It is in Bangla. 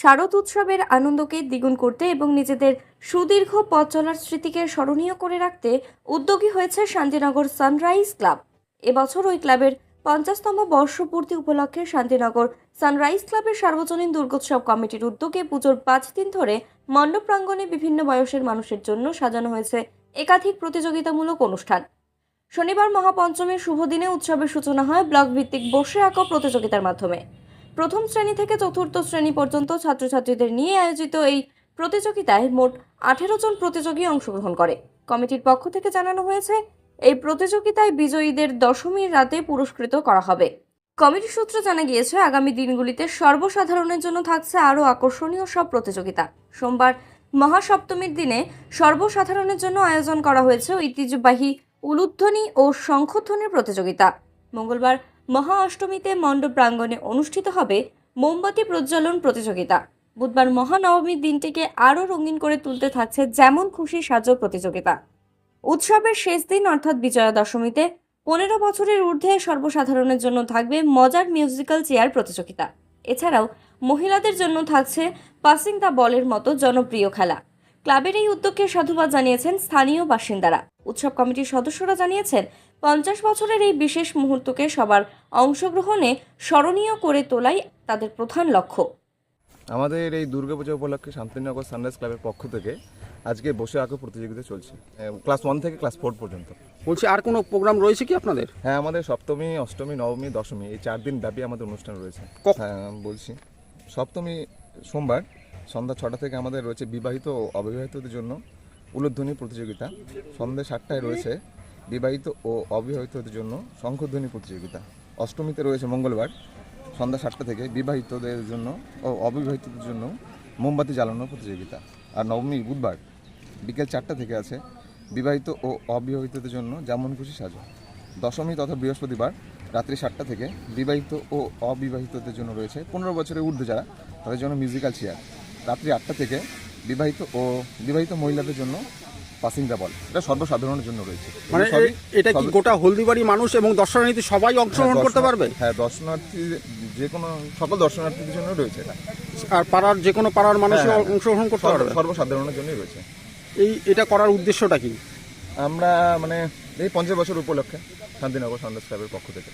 শারদ উৎসবের আনন্দকে দ্বিগুণ করতে এবং নিজেদের সুদীর্ঘ পথ চলার স্মৃতিকে স্মরণীয় করে রাখতে উদ্যোগী হয়েছে শান্তিনগর সানরাইজ ক্লাব। এবছর ওই ক্লাবের পঞ্চাশতম বর্ষপূর্তি উপলক্ষে শান্তিনগর সানরাইজ ক্লাবের সার্বজনীন দুর্গোৎসব কমিটির উদ্যোগে পুজোর পাঁচ দিন ধরে মণ্ডপ প্রাঙ্গণে বিভিন্ন বয়সের মানুষের জন্য সাজানো হয়েছে একাধিক প্রতিযোগিতামূলক অনুষ্ঠান। শনিবার মহাপঞ্চমীর শুভ দিনে উৎসবের সূচনা হয় ব্লক ভিত্তিক বসে আঁকো প্রতিযোগিতার মাধ্যমে। প্রথম শ্রেণি থেকে চতুর্থ শ্রেণি পর্যন্ত ছাত্রছাত্রীদের নিয়ে আয়োজিত এই প্রতিযোগিতায় মোট আঠেরো জন প্রতিযোগী অংশগ্রহণ করে। কমিটির পক্ষ থেকে জানানো হয়েছে, এই প্রতিযোগিতায় বিজয়ীদের দশমীর রাতে পুরস্কৃত করা হবে। কমিটি সূত্রে জানা গিয়েছে, আগামী দিনগুলিতে সর্বসাধারণের জন্য থাকছে আরও আকর্ষণীয় সব প্রতিযোগিতা। সোমবার মহাসপ্তমীর দিনে সর্বসাধারণের জন্য আয়োজন করা হয়েছে ঐতিহ্যবাহী উলুধ্বনি ও শঙ্খধ্বনির প্রতিযোগিতা। মঙ্গলবার মহা অষ্টমীতে মণ্ডপ প্রাঙ্গণে অনুষ্ঠিত হবে মোমবাতি প্রজ্বলন প্রতিযোগিতা। বুধবার মহানবমীর দিনটিকে আরও রঙিন করে তুলতে থাকছে যেমন খুশি সাজো প্রতিযোগিতা। উৎসবের শেষ দিন অর্থাৎ বিজয়া দশমীতে পনেরো বছরের ঊর্ধ্বে সর্বসাধারণের জন্য থাকবে মজার মিউজিক্যাল চেয়ার প্রতিযোগিতা। এছাড়াও মহিলাদের জন্য থাকছে পাসিং দ্য বলের মতো জনপ্রিয় খেলা। ক্লাবের এই উদ্যোগকে সাধুবাদ জানিয়েছেন স্থানীয় বাসিন্দারা। উৎসব কমিটির সদস্যরা জানিয়েছেন পঞ্চাশ বছরের এই বিশেষ মুহূর্তকে সবার অংশগ্রহণে স্মরণীয় করে তোলাই তাদের প্রধান লক্ষ্য। আমাদের এই দুর্গাপূজা উপলক্ষে শান্তিনগর সানরাইজ ক্লাবের পক্ষ থেকে আজকে বসে আঁকো প্রতিযোগিতা চলছে ক্লাস ওয়ান থেকে ক্লাস ফোর পর্যন্ত। বলছি আর কোনো প্রোগ্রাম রয়েছে কি আপনাদের? হ্যাঁ আমাদের সপ্তমী অষ্টমী নবমী দশমী এই চার দিন ব্যাপী আমাদের অনুষ্ঠান রয়েছে। হ্যাঁ বলছি সপ্তমী সোমবার সন্ধ্যা ছটা থেকে আমাদের রয়েছে বিবাহিত ও অবিবাহিতদের জন্য উলুধ্বনি প্রতিযোগিতা। সন্ধ্যা সাতটায় রয়েছে বিবাহিত ও অবিবাহিতদের জন্য শঙ্খধ্বনি প্রতিযোগিতা। অষ্টমীতে রয়েছে মঙ্গলবার, সন্ধ্যা সাতটা থেকে বিবাহিতদের জন্য ও অবিবাহিতদের জন্য মোমবাতি জ্বালানো প্রতিযোগিতা। আর নবমী বুধবার বিকেল চারটা থেকে আছে বিবাহিত ও অবিবাহিতদের জন্য যেমন খুশি সাজো। দশমী তথা বৃহস্পতিবার রাত্রি সাতটা থেকে বিবাহিত ও অবিবাহিতদের জন্য রয়েছে পনেরো বছরের ঊর্ধ্বে যারা তাদের জন্য মিউজিক্যাল চেয়ার। রাত্রি আটটা থেকে বিবাহিত ও বিবাহিত মহিলাদের জন্য পাসিং দ্য বল। এটা সর্বসাধারণের জন্য রয়েছে। মানে এটা কি গোটা হলদিবাড়ি মানুষ এবং দর্শনার্থী সবাই অংশগ্রহণ হ্যাঁ, করতে পারবে? হ্যাঁ দর্শনার্থী যে কোনো সকল দর্শনার্থীদের জন্য রয়েছে এটা। আর পাড়ার যে কোনো পাড়ার মানুষ হ্যাঁ, হ্যাঁ। অংশগ্রহণ করতে পারবে? সর্বসাধারণের জন্যই রয়েছে। এই এটা করার উদ্দেশ্যটা কি? আমরা মানে এই পঞ্চাশ বছর উপলক্ষে শান্তিনগর সন্দেশ ক্লাবের পক্ষ থেকে।